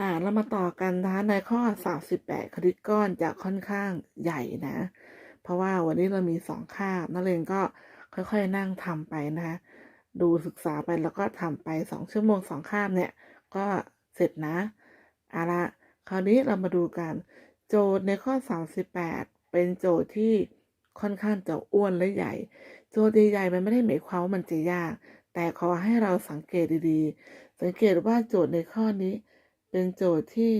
อ่าเรามาต่อกันนะคะในข้อ 38คณิตก้อนจะค่อนข้างใหญ่นะ เพราะว่าวันนี้เรามีสองคาบนักเรียนก็ค่อยๆนั่งทำไปนะคะ ดูศึกษาไปแล้วก็ทำไปสองชั่วโมงสองคาบเนี่ย ก็เสร็จนะเอาละคราวนี้เรามาดูกัน โจทย์ในข้อ 38 เป็นโจทย์ที่ค่อนข้างจะอ้วนและใหญ่ โจทย์ใหญ่ๆมันไม่ได้หมายความว่ามันจะยาก แต่ขอให้เราสังเกตดีๆ สังเกตว่าโจทย์ในข้อนี้ เป็นโจทย์ที่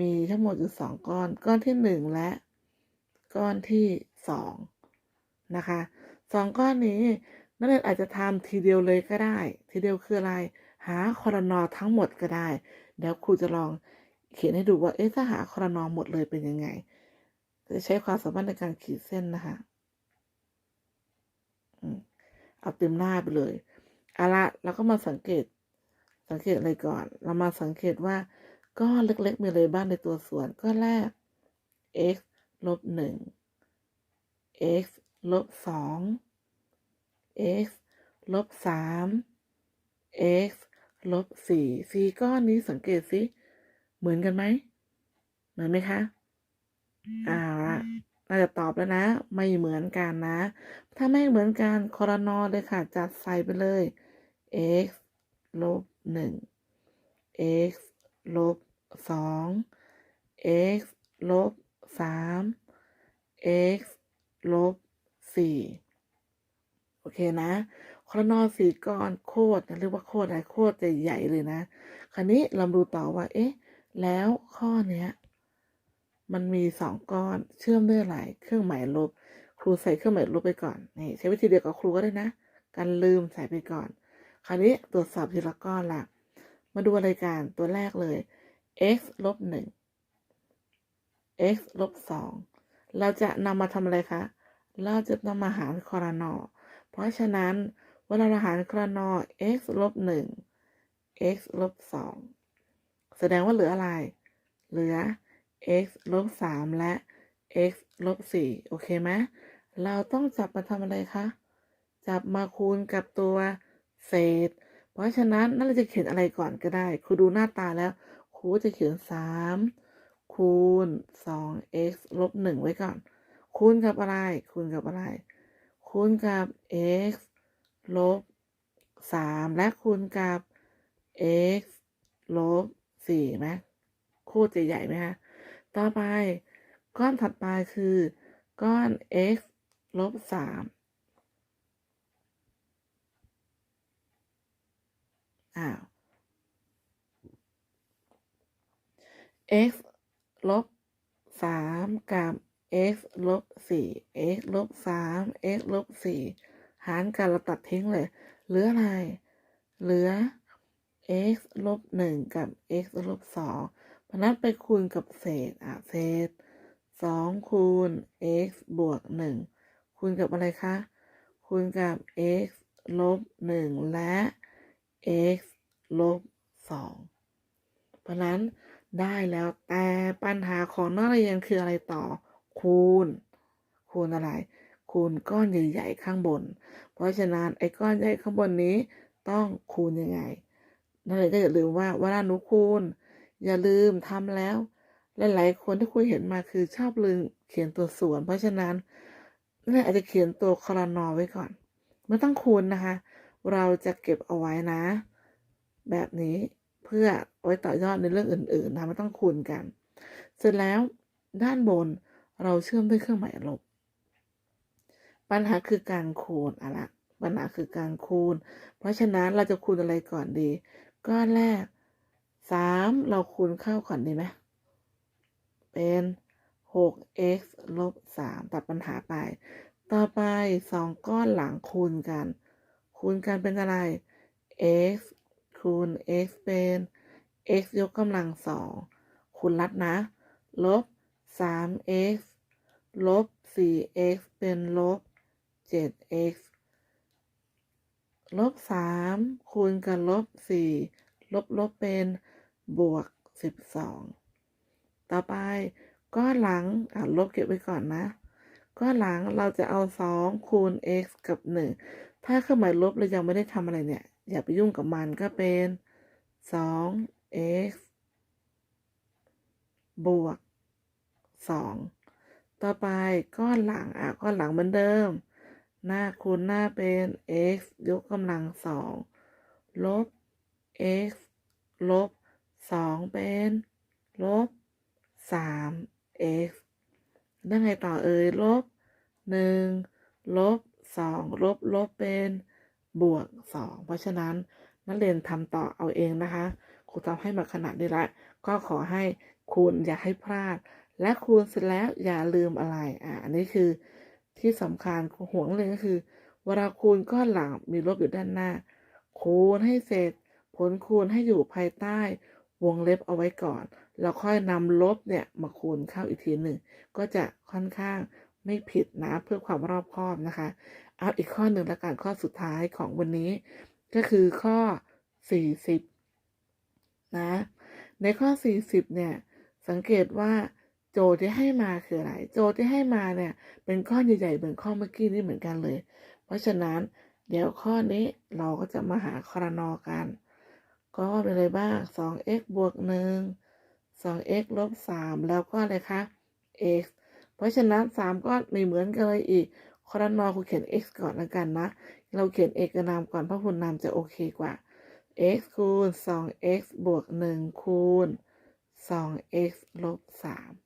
มีทั้งหมดอยู่สองก้อน ก้อนที่หนึ่งและก้อนที่สองนะคะสองก้อนนี้นักเรียนอาจจะทำทีเดียวเลยก็ได้ ทีเดียวคืออะไร หาคอรนอทั้งหมดก็ได้ เดี๋ยวครูจะลองเขียนให้ดูว่า เอ๊ะ ถ้าหาคอรนอหมดเลยเป็นยังไง จะใช้ความสามารถในการขีดเส้นนะคะเอาเต็มหน้าไปเลยเอาละเราก็มาสังเกต สังเกตอะไรก่อน เรามาสังเกตว่า ก้อนเล็กๆมีอะไรบ้างในตัวส่วนก้อนแรก x ลบหนึ่ง x ลบสอง x ลบสาม x ลบสี่สี่ก้อนนี้สังเกตสิ เหมือนกันไหม เหมือนไหมคะอ่าละน่าจะตอบแล้วนะ ไม่เหมือนกันนะ ถ้าไม่เหมือนกันคอรนอเลยค่ะ จัดใส่ไปเลย x ลบ หนึ่ง x ลบสอง x ลบสาม x ลบสี่โอเคนะคอรนอสี่ก้อนโคตรเรียกว่าโคตรอะไรโคตรจะใหญ่เลยนะ คราวนี้เราดูต่อว่า เอ๊ะ แล้วข้อเนี้ย มันมีสองก้อนเชื่อมด้วยอะไรเครื่องหมายลบ ครูใส่เครื่องหมายลบไปก่อนนี่ใช้วิธีเดียวกับครูก็ได้นะ การลืมใส่ไปก่อน คราวนี้ตรวจสอบทีละก้อนละมาดูอะไรกันตัวแรกเลย x ลบหนึ่ง x ลบสองเราจะนำมาทำอะไรคะ เราจะนำมาหารคอรนอ เพราะฉะนั้นเวลาเราหารคอรนอ x ลบหนึ่ง x ลบสองแสดงว่าเหลืออะไร เหลือ x ลบสามและ x ลบสี่โอเคไหมเราต้องจับมาทำอะไรคะ จับมาคูณกับตัว เศษ เพราะฉะนั้นนั่นเราจะเขียนอะไรก่อนก็ได้ ครูดูหน้าตาแล้ว ครูจะเขียนสามคูณสอง x ลบหนึ่งไว้ก่อน คูณกับอะไร คูณกับอะไร คูณกับ x ลบสามและคูณกับ x ลบสี่ไหมคตรจะใหญ่ไหมคะต่อไป ก้อนถัดไปคือ ก้อน x ลบสาม อ้าว x ลบสามกับ x ลบสี่ x ลบสาม x ลบสี่หารกันเราตัดทิ้งเลย เหลืออะไร เหลือ x ลบหนึ่งกับ x ลบสองพนั้นไปคูณกับเศษ อะ เศษสองคูณ x บวกหนึ่งคูณกับอะไรคะ คูณกับ x ลบหนึ่งและ x ลบสองเพราะนั้นได้แล้วแต่ปัญหาของนักเรียนคืออะไรต่อ คูณ คูณอะไร คูณก้อนใหญ่ๆข้างบน เพราะฉะนั้นไอ้ก้อนใหญ่ข้างบนนี้ต้องคูณยังไงนักเรียนก็อย่าลืมว่าเวลาหนูคูณ อย่าลืมทำแล้วหลายๆคนที่คุยเห็นมาคือชอบลืมเขียนตัวส่วน เพราะฉะนั้นนักเรียนอาจจะเขียนตัวคอรนอไว้ก่อน ไม่ต้องคูณนะคะ เราจะเก็บเอาไว้นะ แบบนี้เพื่อไว้ต่อยอดในเรื่องอื่นๆนะไม่ต้องคูณกัน เสร็จแล้วด้านบนเราเชื่อมด้วยเครื่องหมายลบ ปัญหาคือการคูณอะละปัญหาคือการคูณ เพราะฉะนั้นเราจะคูณอะไรก่อนดี ก้อนแรกสามเราคูณเข้าก่อนดีไหมเป็นหก x ลบสามตัดปัญหาไป ต่อไปสองก้อนหลังคูณกัน คูณกันเป็นอะไร x คูณ x เป็น x ยกกำลังสองคูณลัดนะ ลบ 3x ลบ 4x เป็นลบ 7x ลบ 3 คูณกับลบ 4 ลบ ลบเป็นบวก 12 ต่อไปก้อนหลังอะลบเก็บไว้ก่อนนะ ก้อนหลังเราจะเอา 2 คูณ x กับ 1 ถ้าเครื่องหมายลบเรายังไม่ได้ทำอะไรเนี่ย อย่าไปยุ่งกับมันก็เป็น 2x บวกสองต่อไปก้อนหลังอะก้อนหลังเหมือนเดิม หน้าคูณหน้าเป็น x ยกกำลังสองลบ x ลบสองเป็นลบสาม x ได้ไงต่อเอ่ยลบหนึ่งลบ สองลบลบเป็นบวกสองเพราะฉะนั้นนักเรียนทำต่อเอาเองนะคะครูทำให้มาขนาดนี้ละ ก็ขอให้คูณอย่าให้พลาด และคูณเสร็จแล้วอย่าลืมอะไรอะอันนี้คือที่สำคัญห่วงเลยก็คือ เวลาคูณก้อนหลังมีลบอยู่ด้านหน้า คูณให้เสร็จ ผลคูณให้อยู่ภายใต้ วงเล็บเอาไว้ก่อน แล้วค่อยนำลบเนี่ยมาคูณเข้าอีกทีหนึ่งก็จะค่อนข้าง ไม่ผิดนะ เพื่อความรอบคอบนะคะ เอาอีกข้อหนึ่งละกันข้อสุดท้ายของวันนี้ ก็คือข้อ 40 นะ ในข้อ 40 เนี่ย สังเกตว่าโจทย์ที่ให้มาคืออะไร โจทย์ที่ให้มาเนี่ย เป็นข้อใหญ่ๆเหมือนข้อเมื่อกี้นี่เหมือนกันเลย เพราะฉะนั้นเดี๋ยวข้อนี้เราก็จะมาหาครนอกัน ก็เป็นอะไรบ้าง 2x บวก1 2x ลบ3แล้วก็อะไรคะ x เพราะฉะนั้น 3 ก็ไม่เหมือนกันเลยอีกคอรนอคุณเขียน x ก่อนแล้วกันนะ เราเขียนเอกนามก่อนเพราะคุณนามจะโอเคกว่า x คูณ 2x บวก 1 คูณ 2x ลบ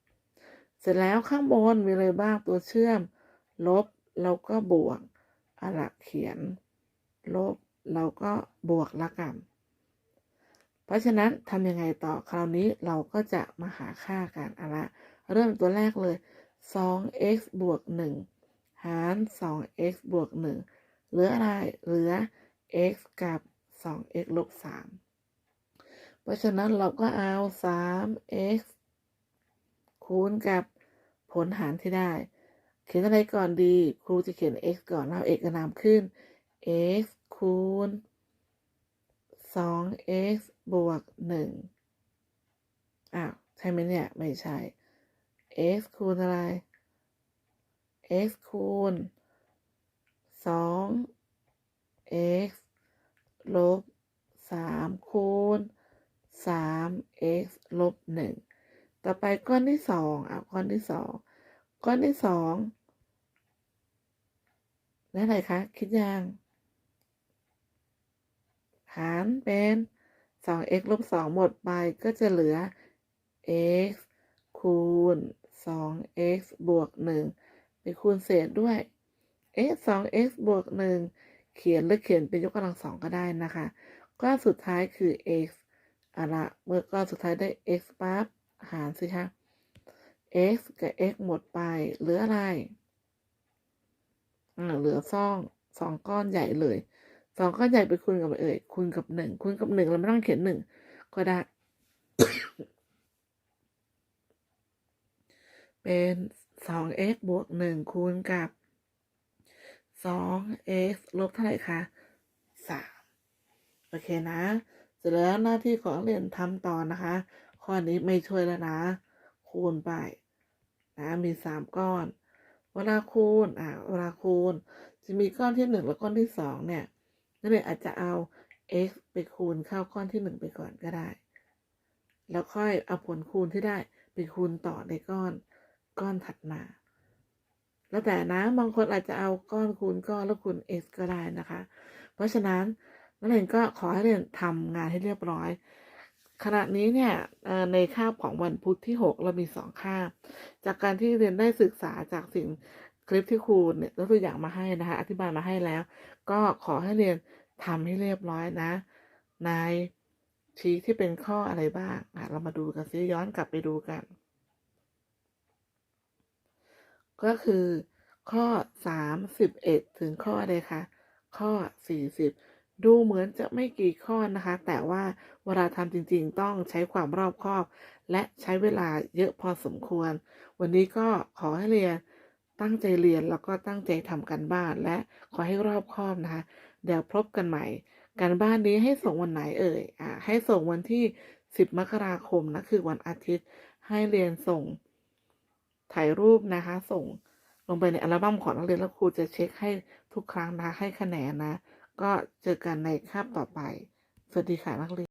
3 เสร็จแล้วข้างบนมีอะไรบ้างตัวเชื่อม ลบแล้วก็บวกอะละเขียน ลบแล้วก็บวกละกัน เพราะฉะนั้นทำยังไงต่อคราวนี้เราก็จะมาหาค่ากันอะละเริ่มตัวแรกเลย 2x บวก 1 หาร 2x บวก 1 เหลืออะไร เหลือ x กับ 2x ลบ 3 เพราะฉะนั้นเราก็เอา 3x คูณกับผลหารที่ได้ เขียนอะไรก่อนดี ครูจะเขียน x ก่อนเอาเอกนามขึ้น x คูณ 2x บวก 1 อ้าว ใช่ไหมเนี่ย ไม่ใช่ x คูณอะไร x คูณ 2x ลบ3คูณ 3x ลบ1ต่อไปก้อนที่2อะก้อนที่2ก้อนที่2แล้วอะไรคะ คิดยังหารเป็น 2x ลบ2หมดไปก็จะเหลือ x คูณ 2x บวก 1 ไปคูณเศษด้วย x 2x บวก 1 เขียนหรือเขียนเป็นยกกำลังสองก็ได้นะคะ ก้อนสุดท้ายคือ x อะละเมื่อก้อนสุดท้ายได้ x ปั๊บหารสิคะ x กับ x หมดไป เหลืออะไรเหลือซ่องสองก้อนใหญ่เลยสองก้อนใหญ่ไปคูณกับเอ่ยคูณกับหนึ่งคูณกับหนึ่งเราไม่ต้องเขียนหนึ่งก็ได้ เป็น 2x บวก 1 คูณกับ 2x ลบเท่าไหร่คะ 3 โอเคนะ เสร็จแล้วหน้าที่ของเรียนทำต่อนะคะ ข้อนี้ไม่ช่วยแล้วนะ คูณไปนะมี 3 ก้อน เวลาคูณ อ่าเวลาคูณ จะมีก้อนที่ 1 และก้อนที่ 2 เนี่ยนักเรียนอาจจะเอา x ไปคูณเข้าก้อนที่ 1 ไปก่อนก็ได้ แล้วค่อยเอาผลคูณที่ได้ไปคูณต่อในก้อน ก้อนถัดมา แล้วแต่นะบางคนอาจจะเอาก้อนคูณก้อนแล้วคูณ x ก็ได้นะคะ เพราะฉะนั้นนักเรียนก็ขอให้เรียนทำงานให้เรียบร้อย ขณะนี้เนี่ยในคาบของวันพุธที่ 6 เรามี 2 คาบ จากการที่เรียนได้ศึกษาจากสิ่งคลิปที่ครูเนี่ยยกตัวอย่างมาให้นะคะ อธิบายมาให้แล้ว ก็ขอให้เรียนทำให้เรียบร้อยนะ ในชี้ที่เป็นข้ออะไรบ้างเรามาดูกันซิย้อนกลับไปดูกัน ก็คือ ข้อ 31 ถึงข้ออะไรคะข้อ 40 ดูเหมือนจะไม่กี่ข้อนะคะ แต่ว่าเวลาทำจริงๆ ต้องใช้ความรอบคอบ และใช้เวลาเยอะพอสมควร วันนี้ก็ขอให้เรียนตั้งใจเรียนแล้วก็ตั้งใจทำกันบ้านและขอให้รอบคอบนะคะ เดี๋ยวพบกันใหม่การบ้านนี้ให้ส่งวันไหนเอ่ยอ่าให้ส่งวันที่ 10 มกราคมนะคือวันอาทิตย์ให้เรียนส่ง ถ่ายรูปนะคะ ส่งลงไปในอัลบั้มของนักเรียนแล้วครูจะเช็คให้ทุกครั้งนะให้คะแนนนะ ก็เจอกันในคาบต่อไป สวัสดีค่ะนักเรียน